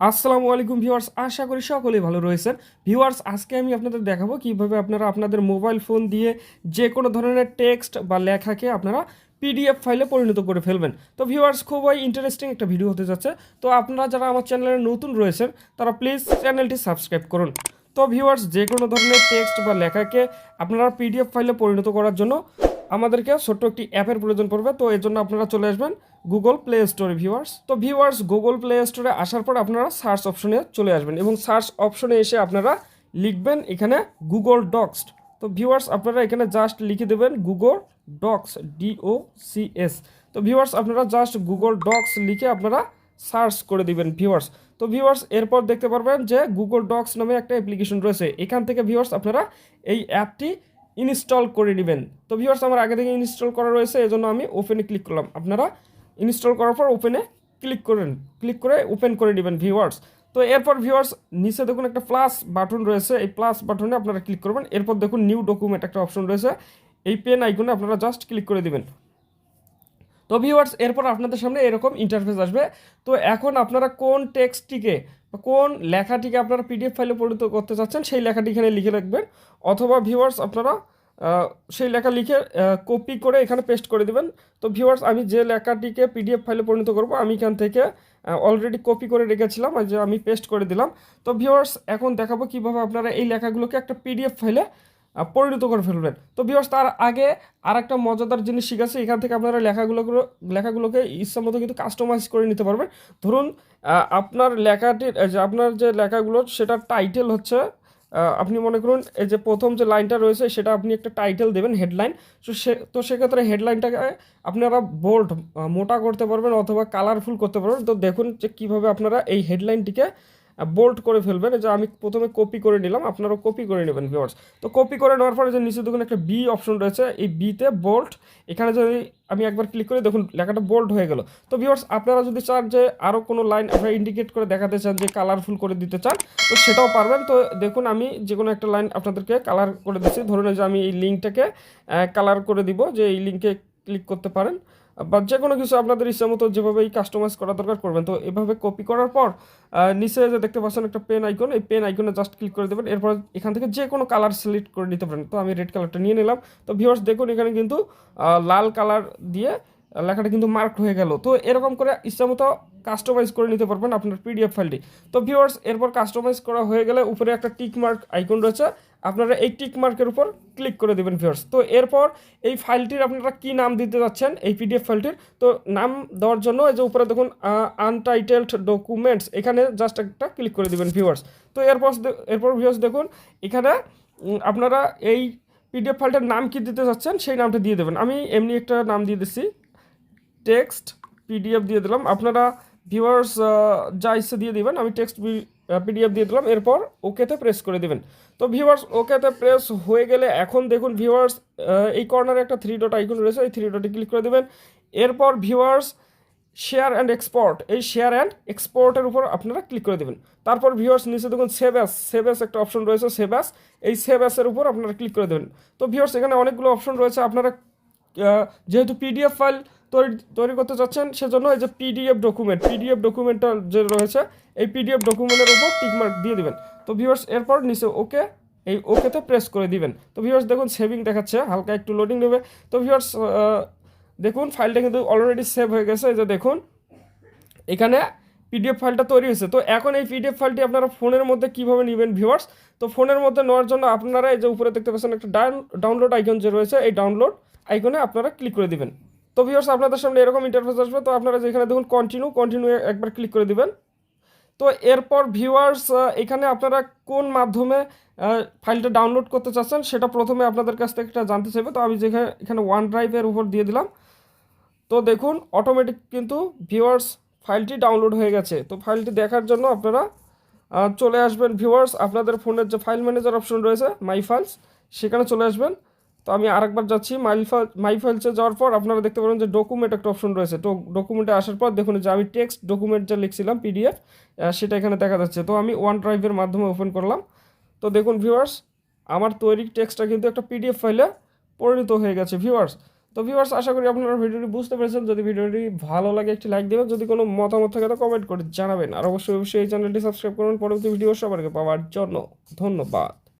আসসালামু আলাইকুম ভিউয়ার্স, আশা করি সকলেই ভালো রয়েছেন। ভিউয়ার্স, আজকে আমি আপনাদের দেখাবো কীভাবে আপনারা আপনাদের মোবাইল ফোন দিয়ে যে কোনো ধরনের টেক্সট বা লেখাকে আপনারা পিডিএফ ফাইলে পরিণত করে ফেলবেন। তো ভিউয়ার্স, খুবই ইন্টারেস্টিং একটা ভিডিও হতে যাচ্ছে। তো আপনারা যারা আমার চ্যানেলে নতুন রয়েছেন, তারা প্লিজ চ্যানেলটি সাবস্ক্রাইব করুন। তো ভিউয়ার্স, যে কোনো ধরনের টেক্সট বা লেখাকে আপনারা পিডিএফ ফাইলে পরিণত করার জন্য আমাদেরকে ছোট্ট একটি অ্যাপের প্রয়োজন পড়বে। তো এর জন্য আপনারা চলে আসবেন। গুগল প্লে স্টোরে ভিউয়ার্স তো ভিউয়ার্স গুগল প্লে স্টোরে আসার পর আপনারা সার্চ অপশনে চলে আসবেন এবং সার্চ অপশনে এসে আপনারা লিখবেন এখানে গুগল ডক্স তো ভিউয়ার্স আপনারা এখানে জাস্ট লিখে দেবেন Google docs D O C S তো ভিউয়ার্স আপনারা জাস্ট গুগল ডক্স লিখে আপনারা সার্চ করে দিবেন ভিউয়ার্স তো ভিউয়ার্স এরপর দেখতে পারবেন যে গুগল ডক্স নামে একটা অ্যাপ্লিকেশন রয়েছে। এখান থেকে ভিউয়ার্স আপনারা এই অ্যাপটি ইনস্টল করে নেবেন। তো ভিউয়ার্স আমার আগে থেকে ইনস্টল করা রয়েছে, এজন্য আমি ওপেনে ক্লিক করলাম। আপনারা ইনস্টল করার পর ওপেনে ক্লিক করেন। ক্লিক করে ওপেন করে নেবেন ভিউয়ার্স তো এরপর ভিউয়ার্স নিচে দেখুন একটা প্লাস বাটন রয়েছে। এই প্লাস বাটনে আপনারা ক্লিক করবেন। এরপর দেখুন নিউ ডকুমেন্ট একটা অপশন রয়েছে। এই পেন আইকনে আপনারা জাস্ট ক্লিক করে দেবেন। তো ভিউয়ার্স এরপর আপনাদের সামনে এরকম ইন্টারফেস আসবে। তো এখন আপনারা কোন টেক্সটটিকে কোন লেখাটিকে আপনারা পিডিএফ ফাইলে পরিণত করতে চাচ্ছেন, সেই লেখাটি এখানে লিখে রাখবেন। অথবা ভিউয়ার্স আপনারা সেই লেখা লিখে কপি করে এখানে পেস্ট করে দিবেন। তো ভিউয়ার্স আমি যে লেখাটিকে পিডিএফ ফাইলে পরিণত করব, আমি এখান থেকে অলরেডি কপি করে রেখেছিলাম, আর যে আমি পেস্ট করে দিলাম। তো ভিউয়ার্স এখন দেখাবো কীভাবে আপনারা এই লেখাগুলোকে একটা পিডিএফ ফাইলে পরিণত করে ফেলবেন। তো ভিউয়ার্স তার আগে আর একটা মজাদার জিনিস শিখাচ্ছি এখান থেকে আপনারা লেখাগুলো লেখাগুলোকে ইচ্ছা মতো কিন্তু কাস্টমাইজ করে নিতে পারবেন। ধরুন আপনার লেখাটির আপনার যে লেখাগুলো, সেটার টাইটেল হচ্ছে আপনি মনে করুন, এই যে প্রথম যে লাইনটা রয়েছে, সেটা আপনি একটা টাইটেল দেবেন হেডলাইন তো সে, তো সেক্ষেত্রে হেডলাইনটাকে আপনারা বোল্ড মোটা করতে পারবেন অথবা কালারফুল করতে পারবেন। তো দেখুন যে কীভাবে আপনারা এই হেডলাইনটিকে বোল্ড করে ফেলবেন। যে আমি প্রথমে কপি করে নিলাম, আপনারাও কপি করে নেবেন ভিউয়ার্স তো কপি করে নেওয়ার পরে যে নিচে দেখুন একটা বি অপশন রয়েছে, এই বিতে বোল্ড এখানে যদি আমি একবার ক্লিক করি, দেখুন, লেখাটা বোল্ড হয়ে গেল। তো ভিউয়ার্স আপনারা যদি চান যে আরও কোনো লাইন আপনারা ইন্ডিকেট করে দেখাতে চান, যে কালারফুল করে দিতে চান, তো সেটাও পারবেন। তো দেখুন, আমি যে কোনো একটা লাইন আপনাদেরকে কালার করে দিচ্ছি। ধরুন যে আমি এই লিঙ্কটাকে কালার করে দিব, যে এই লিঙ্কে ক্লিক করতে পারেন। বা যে কোনো কিছু আপনাদের ইচ্ছা মতো যেভাবে এই কাস্টমাইজ করা দরকার করবেন, তো এভাবে কপি করার পর নিচে যে দেখতে পাচ্ছেন একটা পেন আইকন এই পেন আইকনে জাস্ট ক্লিক করে দেবেন। এরপর এখান থেকে যে কোনো কালার সিলেক্ট করে নিতে পারেন। তো আমি রেড কালারটা নিয়ে নিলাম। তো ভিউয়ার্স দেখুন, এখানে কিন্তু লাল কালার দিয়ে লেখাটা কিন্তু মার্ক হয়ে গেল। তো এরকম করে ইচ্ছা মতো কাস্টমাইজ করে নিতে পারবেন আপনার পিডিএফ ফাইলটি তো ভিউয়ার্স এরপর কাস্টমাইজ করা হয়ে গেলে উপরে একটা টিক মার্ক আইকন রয়েছে। আপনারা এই টিক মার্কের উপর ক্লিক করে দেবেন ভিউয়ার্স তো এরপর এই ফাইলটির আপনারা কি নাম দিতে যাচ্ছেন? এই পিডিএফ ফাইলটির তো নাম দেওয়ার জন্য এই যে উপরে দেখুন আনটাইটেলড ডকুমেন্টস এখানে জাস্ট একটা ক্লিক করে দিবেন ভিউয়ার্স তো এরপর এরপর ভিউয়ার্স দেখুন, এখানে আপনারা এই পিডিএফ ফাইলটার নাম কি দিতে যাচ্ছেন? সেই নামটা দিয়ে দেবেন। আমি এমনি একটা নাম দিয়ে দিচ্ছি। টেক্সট পিডিএফ দিয়ে দিলাম। আপনারা ভিউয়ার্স যা ইচ্ছে দিয়ে দিবেন, আমি টেক্সট পিডিএফ দিয়ে দিলাম। এরপর ওকেতে প্রেস করে দিবেন। তো ভিউয়ার্স ওকেতে প্রেস হয়ে গেলে এখন দেখুন ভিউয়ার্স এই কর্নারে একটা থ্রি ডট আইকন রয়েছে। এই থ্রি ডটে ক্লিক করে দেবেন। এরপর ভিউয়ার্স শেয়ার অ্যান্ড এক্সপোর্ট এই শেয়ার অ্যান্ড এক্সপোর্টের উপর আপনারা ক্লিক করে দেবেন। তারপর ভিউয়ার্স নিচে দেখুন সেভ অ্যাস একটা অপশন রয়েছে সেভ এই সেভ উপর আপনারা ক্লিক করে দেবেন। তো ভিউয়ার্স এখানে অনেকগুলো অপশন রয়েছে। আপনারা যেহেতু পিডিএফ ফাইল তৈরি তৈরি করতে চাচ্ছেন, সেজন্য এই যে পিডিএফ ডকুমেন্ট পিডিএফ ডকুমেন্টটা যে রয়েছে, এই পিডিএফ ডকুমেন্টের উপর টিকমার্ক দিয়ে দিবেন। তো ভিউয়ার্স এরপর নিচে ওকে এই ওকেতে প্রেস করে দিবেন। তো ভিউয়ার্স দেখুন সেভিং দেখাচ্ছে, হালকা একটু লোডিং নেবে। তো ভিউয়ার্স দেখুন ফাইলটা কিন্তু অলরেডি সেভ হয়ে গেছে, এই যে দেখুন। এখানে পিডিএফ ফাইলটা তৈরি হয়েছে। তো এখন এই পিডিএফ ফাইলটি আপনারা ফোনের মধ্যে কীভাবে নেবেন ভিউয়ার্স তো ফোনের মধ্যে নেওয়ার জন্য আপনারা এই যে উপরে দেখতে পাচ্ছেন একটা ডাউনলোড আইকন যে রয়েছে, এই ডাউনলোড আইকনে আপনারা ক্লিক করে দিবেন। তো ভিউয়ার্স আপনাদের সামনে এরকম ইন্টারফেস আসবে, তো আপনারা যেখানে দেখুন কন্টিনিউ কন্টিনিউ একবার ক্লিক করে দিবেন। তো এরপর ভিউয়ার্স এখানে আপনারা কোন মাধ্যমে ফাইলটা ডাউনলোড করতে চাচ্ছেন সেটা প্রথমে আপনাদের কাছ থেকে একটা জানতে চাইবে। তো আমি যেখানে, এখানে ওয়ান ড্রাইভের উপর দিয়ে দিলাম। তো দেখুন অটোমেটিক কিন্তু ভিউয়ার্স ফাইলটি ডাউনলোড হয়ে গেছে। তো ফাইলটি দেখার জন্য আপনারা চলে আসবেন ভিউয়ার্স আপনাদের ফোনের যে ফাইল ম্যানেজার অপশন রয়েছে মাই ফাইলস সেখানে চলে আসবেন। তো আমি আরেকবার যাচ্ছি। মাই ফাইল মাই ফাইলসে যাওয়ার পর আপনারা দেখতে পারেন যে ডকুমেন্ট একটা অপশন রয়েছে। তো ডকুমেন্টে আসার পর দেখুন, যে আমি টেক্সট ডকুমেন্ট যা লিখছিলাম পিডিএফ সেটা এখানে দেখা যাচ্ছে। তো আমি ওয়ান ড্রাইভের মাধ্যমে ওপেন করলাম। তো দেখুন ভিউয়ার্স আমার তৈরি টেক্সটটা কিন্তু একটা পিডিএফ ফাইলে পরিণত হয়ে গেছে ভিউয়ার্স তো ভিউয়ার্স আশা করি আপনারা ভিডিওটি বুঝতে পেরেছেন। যদি ভিডিওটি ভালো লাগে, একটি লাইক দেবেন। যদি কোনো মতামত থাকে, তো কমেন্ট করে জানাবেন। আর অবশ্যই অবশ্যই এই চ্যানেলটি সাবস্ক্রাইব করুন। পরবর্তী ভিডিও সবারকে পাওয়ার জন্য ধন্যবাদ।